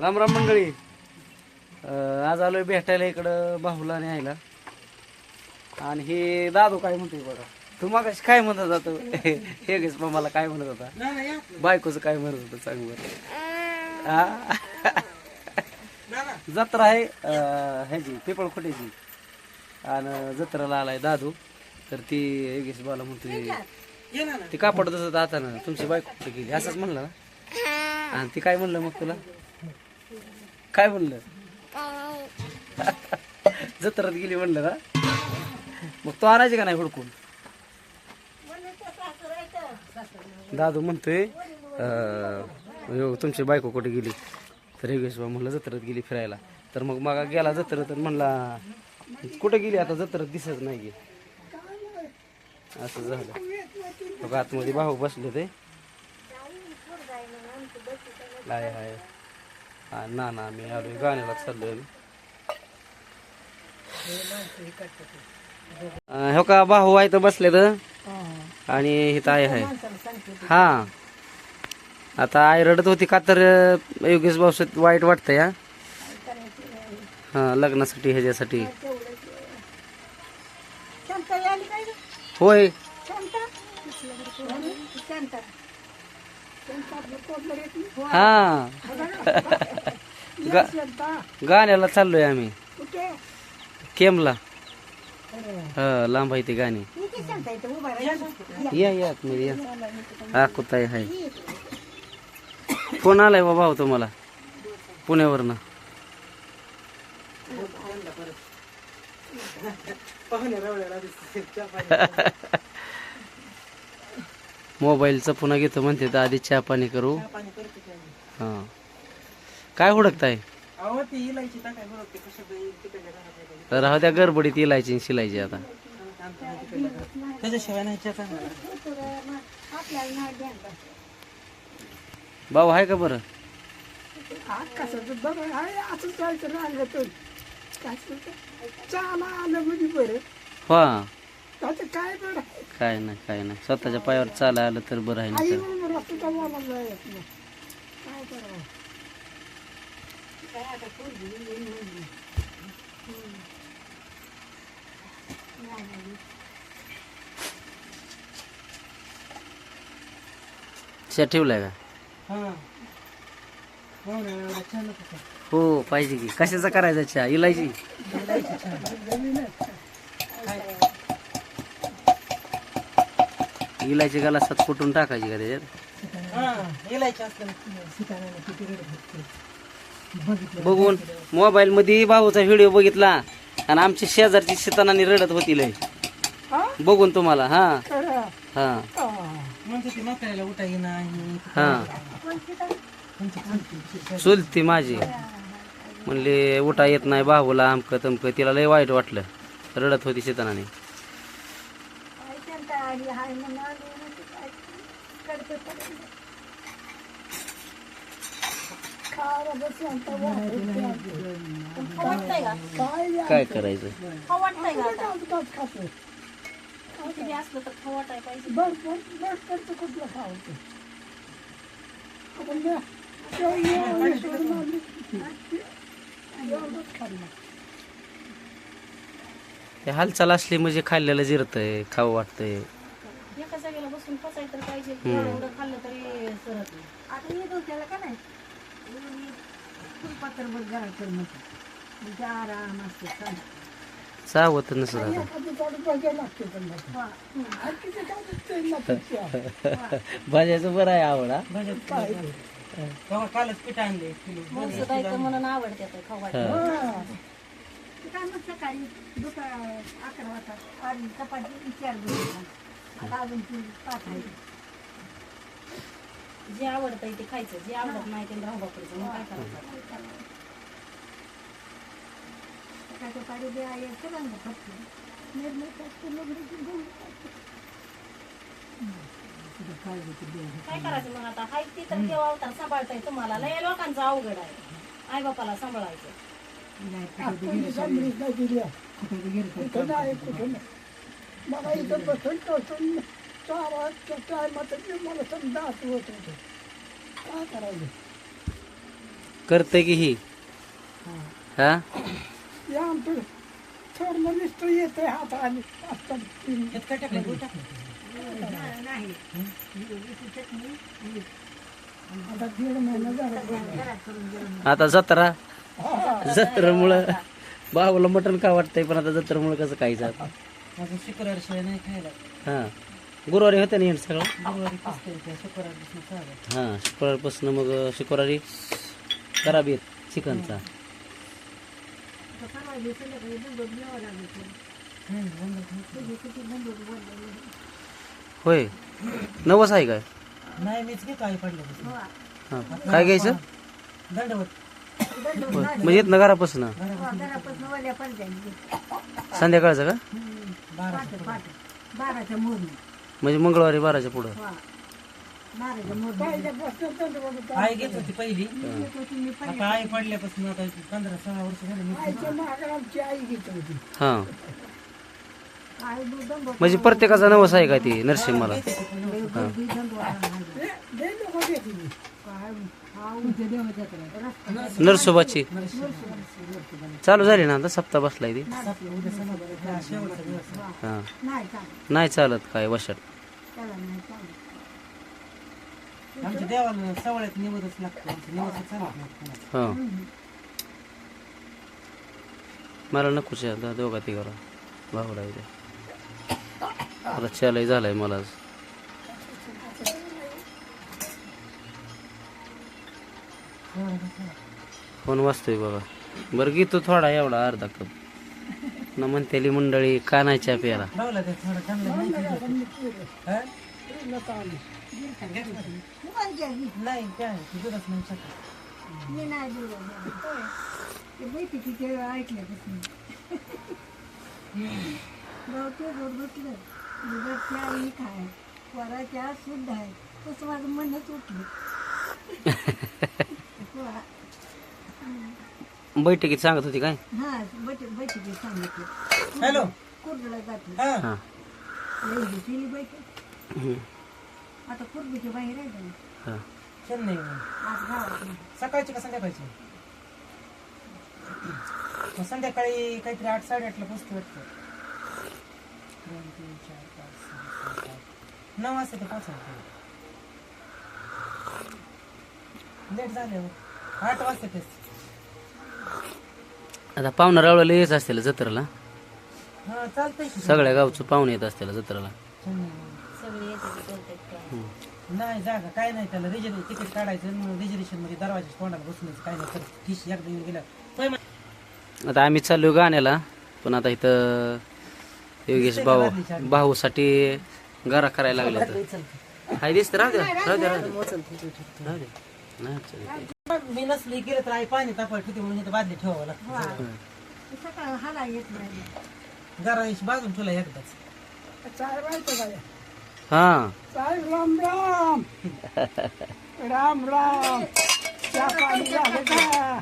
राम राम मंडळी. आज आलोय भेटायला इकडं बाहुला न्यायला आणि हे दादू काय म्हणतोय बघा. तू कशी काय म्हणत जातो हे गेस मला काय म्हणत होता? बायकोचं काय म्हणत होतं सांग बरं. जत्रा आहे ह्याची पिपळ खोट्याची. आणि जत्राला आलाय दादू. तर ती योगेश बाला म्हणतोय ती कापड तसं आता ना तुमची बायको कुठे गेली? असंच म्हणलं ना? आणि ती काय म्हणलं मग तुला? काय म्हणलं? जत्रात गेली म्हणलं ना? मग तो आणायची का नाही हुडकून? दादू म्हणतोय अं, तुमची बायको कुठे गेली? तर योगेश बा म्हणलं जत्रात गेली फिरायला. तर मग मग गेला जत्रात तर म्हणला कुठे गेली आता जत्रात दिसत नाही गे असं झालं. बघ आतमध्ये भाऊ बसले ते. हाय हाय. ना ना मी आलोय गाण्याला चाललोय. अं, हो का भाऊ आहे तर बसले तर आणि इथं आहे आहे. हा. आता आई रडत होती का तर अं, योगेश भाऊ वाईट वाटतंय हा? हा लग्नासाठी ह्याच्यासाठी. होय. हा. गा- गाण्याला चाललोय आम्ही. केमला. हा लांब आहे ती गाणी. या या तुम्ही या. हा हाय. फोन आलाय बाबा हो तुम्हाला. पुण्यावरनं. मोबाईलचं पुन्हा घेतो म्हणते तर आधी चहा पाणी करू. हा. काय हुडकताय? तर राहू त्या गडबडीत इलायची शिलायची आता. भाऊ आहे का बरं. हा. काय बरं काय नाही काय नाही स्वतःच्या पायावर चालायला आलं तर बरं आहे ना आई तर. म्हणून रस्त्याचा बोलायला येत नाही. काय करावं चहा ठेवलाय का? हा. हो ना एवढा छान होता. हो पाहिजे की. कशाचा करायचा? चहा इलायची. इलायची गलासात कुठून टाकायची का त्याच्यात? हा. बघून मोबाईल मध्ये भाऊचा व्हिडिओ बघितला आणि आमची शेजारची शेतानानी रडत होती लय. हा? बघून तुम्हाला हा. हा. हा. नाही. हा. चुलती माझी. म्हणले उठा येत नाही भाऊला अमकं तमकं. तिला लय वाईट वाटलं. रडत होती शेतानाने. आणि हाय काय करते. काय करायचं? कुठलं आपण हालचाल असली म्हणजे खाल्लेलं जिरतंय खाऊ वाटतंय. जागेला बसून फसायचं तर पाहिजे. एवढं एवढं खाल्लं तरी सरत नाही. आता येत होत्याला का नाही? फुलपात्र बघ घराकडे म्हणतो म्हणजे आराम असते. सावत. भाज्याचं बरं आहे आवडा कालच पीठ आणले म्हणून आवडते काय मग सकाळी दुपार अकरा वाजता आणि चपाती चार जे आवडतंय ते खायचं जे आवडत नाही ते राहू बापायचं मग काय करायचं. काय करायचं मग आता? हाय ती तर केव्हा अवतार सांभाळताय तुम्हाला. लय लोकांचं अवघड आहे. आई बापाला सांभाळायचं. मला इथं बसून टोचून चार वाजता टायमात मला समजा आठवत होतं काय करायचं? करते की ही? हा. या आमचं थोडं मिस्टर येते हात आली आता दीड महिना झाला. आता जत्रा. जत्रेमुळं. बाबाला मटण का वाटतंय पण आता जत्रेमुळं कसं खायचं आता अजून नाही खायला. हा. गुरुवारी होतं ना येणं सगळं? गुरुवारी कसं त्या शुक्रवार दिवशी चालेल हा शुक्रवारपासून मग शुक्रवारी करा बेत चिकनचा होय. नवस आहे काय? नाही मीच घेतो आई पडल्यापासून. हा. काय घ्यायचं? दंडवत. होय म्हणजे येत ना घरापासून? जाईल संध्याकाळचं का? बारा बाराच्या मोरणी म्हणजे मंगळवारी बाराच्या पुढं. बाराच्या मोरणी आई घेत होती पहिली. आता आई पडल्यापासून आता पंधरा सोळा वर्ष झाले मी आईच्या मागे आमची आई घेत होती. हा. म्हणजे प्रत्येकाचा नवस आहे का ती नरसिंहाला लय लोक घेत होती नरसोबाची. चालू झाली ना आता? सप्ताह बसलाय ती. हा. नाही चालत काय वशात. हा. मला नकोच दोघा तिघाला. भाऊला इथे आता चालय झालाय मला फोन वाचतोय बघा बरं घेतो थोडा एवढा अर्धा कप. न म्हणतेली मंडळी कानाच्या प्याला शुद्ध आहे तसं माझं मनच उठलं बैठकीत सांगत होती काय? हा बैठ बैठकीत सांगितलं हॅलो. कुर्डला जाते हा. हा. एवढी केली बैठक. हम्म. आता कुर्डीच्या बाहेर आहे का? हा. चेन्नई. आज गावात नाही. सकाळची का संध्याकाळची? मग संध्याकाळी काहीतरी आठ साडेआठला पोचतो वाटतं. दोन तीन चार पाच सहा सात आठ नऊ वाजता ते पोचायला लेट झाल्यावर आठ वाजता तेच. आता पाहुणा रावळाला येत असतील जत्रेला. हा चालतंय की. सगळ्या गावचं पाहुणे येत असतील जत्रेला. सगळे बोलतात नाही जागा काय नाही त्याला. रिजर्व तिकीट काढायचं रिझर्वेशनमध्ये दरवाजा तोंडाला काय नाही तर एकदा येऊन गेला. आता आम्ही चाललो गाण्याला पण आता इथं योगेश भाऊ भाऊसाठी घरा करायला लागले तर हाय दिसत राहू द्या राहू द्या राहू द्या. राहू द्या. नाही अडचण. मी नसली गेलं तर आई पाणी तापड ठेवते म्हणून इथं बादली ठेवावं लागतं सकाळ हाला येत नाही. जरा बाजून तुला एकदाच. हा. चाय राम राम. राम राम. चहा पाणी झालं का?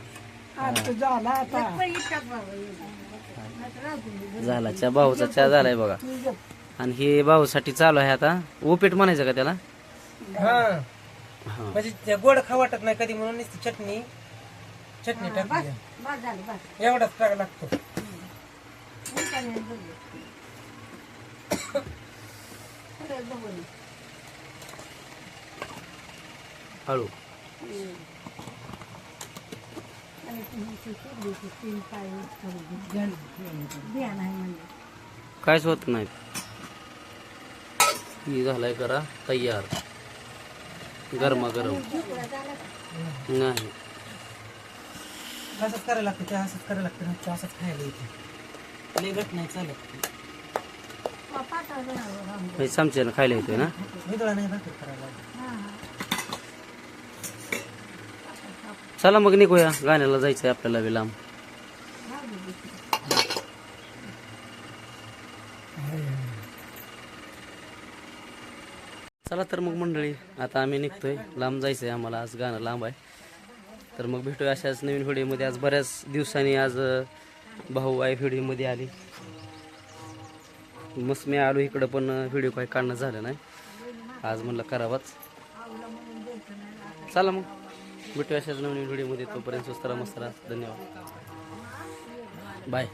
आता झाला. झाला चहा भाऊचा चहा झालाय बघा. आणि हे भाऊसाठी चालू आहे आता. उपीट म्हणायचं का त्याला? हा हा. म्हणजे ते गोड खा वाटत नाही कधी म्हणून नुसती चटणी चटणी टाकली. बस झालं बस. एवढाच टाका लागतो. उलटाने बघू. हळू. आणि तुम्ही ते तीन पाय काहीच होत नाही. ही झालाय करा तयार. गरमा गरम झोपडा झाला का? नाही असंच करायला लागतं असंच करायला लागतं असंच खायला येते नाही चालत. म्हणजे चमच्यानं खायला येतोय ना विदळा नाही भाकर करायला लागत. चला मग निघूया गाण्याला जायचंय आपल्याला बी लांब राहू दे इथे. चला तर मग मंडळी आता आम्ही निघतोय. लांब जायचंय आम्हाला आज गाणं लांब आहे. तर मग भेटूया अशाच नवीन व्हिडिओमध्ये. आज बऱ्याच दिवसांनी आज भाऊ आहे व्हिडिओमध्ये आली. मस्त मी आलो इकडं पण व्हिडिओ काही काढणं झालं नाही. आज म्हणलं करावाच. चला मग. भेटूया अशाच नवीन व्हिडिओमध्ये. तोपर्यंत स्वस्त राहा, मस्त राहा. धन्यवाद. बाय